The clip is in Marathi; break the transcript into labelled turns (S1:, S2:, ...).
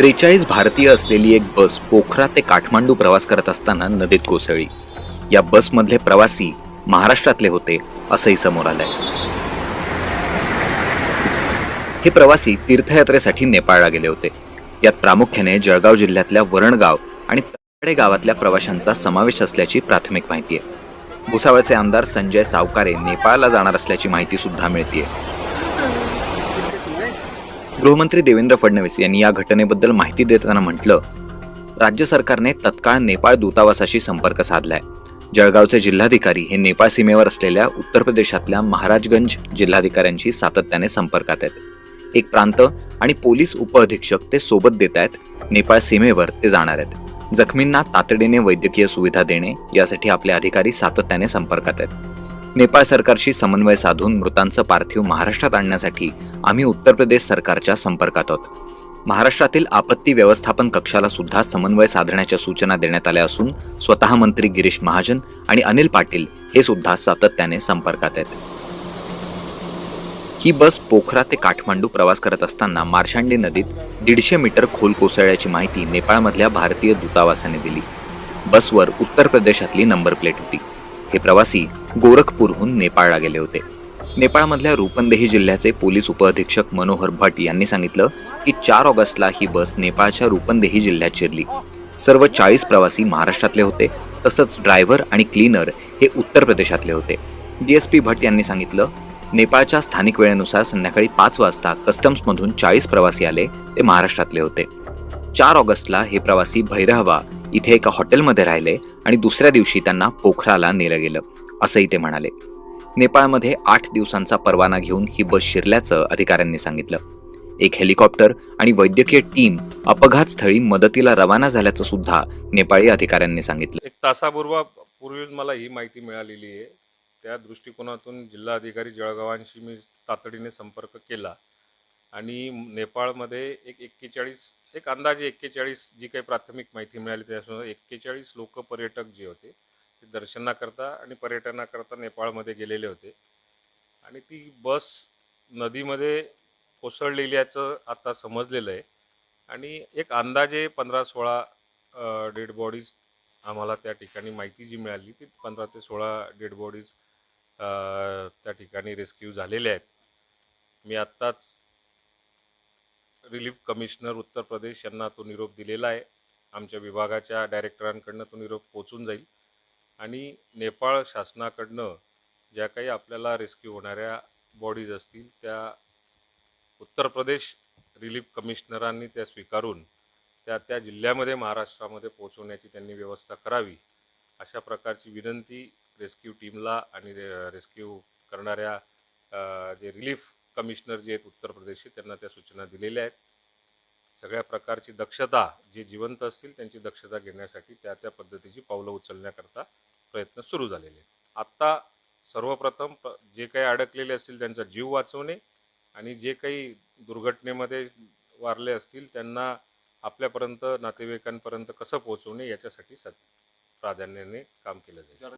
S1: त्रेचाळीस भारतीय असलेली एक बस पोखरा ते काठमांडू प्रवास करत असताना नदीत कोसळली. या बसमधले प्रवासी महाराष्ट्रातले होते असंही समोर आलंय. हे प्रवासी तीर्थयात्रेसाठी नेपाळला गेले होते. यात प्रामुख्याने जळगाव जिल्ह्यातल्या वरणगाव आणि तडे गावातल्या प्रवाशांचा समावेश असल्याची प्राथमिक माहिती आहे. भुसावळचे आमदार संजय सावकारे नेपाळला जाणार असल्याची माहिती सुद्धा मिळतीये. गृहमंत्री देवेंद्र फडणवीस यांनी या घटनेबद्दल माहिती देताना म्हटलं राज्य सरकारने तत्काळ नेपाळ दूतावासाशी संपर्क साधलाय. जळगावचे जिल्हाधिकारी हे नेपाळ सीमेवर असलेल्या उत्तर प्रदेशातल्या महाराजगंज जिल्हाधिकाऱ्यांशी सातत्याने संपर्कात आहेत. एक प्रांत आणि पोलीस उपअधीक्षक ते सोबत देत आहेत नेपाळ सीमेवर ते जाणार आहेत. जखमींना तातडीने वैद्यकीय सुविधा देणे यासाठी आपले अधिकारी सातत्याने संपर्कात आहेत. नेपाळ सरकारशी समन्वय साधून मृतांचं पार्थिव महाराष्ट्रात आणण्यासाठी आम्ही उत्तर प्रदेश सरकारच्या संपर्कात आहोत. महाराष्ट्रातील आपत्ती व्यवस्थापन कक्षाला सुद्धा समन्वय साधण्याच्या सूचना देण्यात आल्या असून स्वतः मंत्री गिरीश महाजन आणि अनिल पाटील हे सुद्धा सातत्याने संपर्कात आहेत. ही बस पोखरा ते काठमांडू प्रवास करत असताना मार्शांडी नदीत दीडशे मीटर खोल कोसळल्याची माहिती नेपाळमधल्या भारतीय दूतावासाने दिली. बसवर उत्तर प्रदेशातली नंबर प्लेट होती. हे प्रवासी गोरखपूरहून नेपाळला गेले होते. नेपाळमधल्या रूपंदेही जिल्ह्याचे पोलीस उपअधीक्षक मनोहर भट यांनी सांगितलं की चार ऑगस्टला ही बस नेपाळच्या रूपंदेही जिल्ह्यात शिरली. सर्व चाळीस प्रवासी महाराष्ट्रातले होते तसंच ड्रायव्हर आणि क्लीनर हे उत्तर प्रदेशातले होते. डीएसपी भट यांनी सांगितलं नेपाळच्या स्थानिक वेळेनुसार संध्याकाळी पाच वाजता कस्टम्समधून चाळीस प्रवासी आले ते महाराष्ट्रातले होते. चार ऑगस्टला हे प्रवासी भैरहवा इथे एका हॉटेलमध्ये राहिले आणि दुसऱ्या दिवशी त्यांना पोखराला नेलं गेलं. असंही ते म्हणाले. नेपाळमध्ये आठ दिवसांचा परवाना घेऊन ही बस शिरल्याचं अधिकाऱ्यांनी सांगितलं. एक हेलिकॉप्टर आणि वैद्यकीय टीम अपघातस्थळी मदतीला रवाना झाल्याचं सुद्धा नेपाळी अधिकाऱ्यांनी सांगितलं.
S2: एक तासापूर्वा पूर्वीच मला ही माहिती मिळालेली आहे. त्या दृष्टिकोनातून जिल्हाधिकारी जळगावांशी मी तातडीने संपर्क केला. आणि नेपाळमध्ये एक एक्केचाळीस एक अंदाजे एक्केचाळीस जी काही प्राथमिक माहिती मिळाली त्याच्यानुसार एक्केचाळीस लोक पर्यटक जे होते ते दर्शनाकरता आणि पर्यटनाकरता नेपाळमध्ये गेलेले होते. आणि ती बस नदीमध्ये कोसळलेल्याचं आता समजलेलं आहे. आणि एक अंदाजे पंधरा सोळा डेड बॉडीज आम्हाला त्या ठिकाणी माहिती जी मिळाली ती पंधरा ते सोळा डेड बॉडीज त्या ठिकाणी रेस्क्यू झालेल्या आहेत. मी आत्ताच रिलीफ कमिशनर उत्तर प्रदेश यांना तो निरोप दिलेला आहे. आमच्या विभागाच्या डायरेक्टरांकडनं तो निरोप पोचून जाईल. आणि नेपाळ शासनाकडनं ज्या काही आपल्याला रेस्क्यू होणाऱ्या बॉडीज असतील त्या उत्तर प्रदेश रिलीफ कमिशनरांनी त्या स्वीकारून त्या त्या जिल्ह्यामध्ये महाराष्ट्रामध्ये पोहोचवण्याची त्यांनी व्यवस्था करावी अशा प्रकारची विनंती रेस्क्यू टीमला आणि रे- रेस्क्यू करणाऱ्या जे रिलीफ कमिशनर जे आहेत उत्तर प्रदेशचे त्यांना त्या सूचना दिलेल्या आहेत. सगळ्या प्रकारची दक्षता जे जिवंत असतील त्यांची दक्षता घेण्यासाठी त्या त्या पद्धतीची पावलं उचलण्याकरता प्रयत्न सुरू झालेले. आहेत आत्ता सर्वप्रथम जे काही अडकलेले असतील त्यांचा जीव वाचवणे आणि जे काही दुर्घटनेमध्ये वारले असतील त्यांना आपल्यापर्यंत नातेवाईकांपर्यंत कसं पोहोचवणे याच्यासाठी स प्राधान्याने काम केलं जाईल.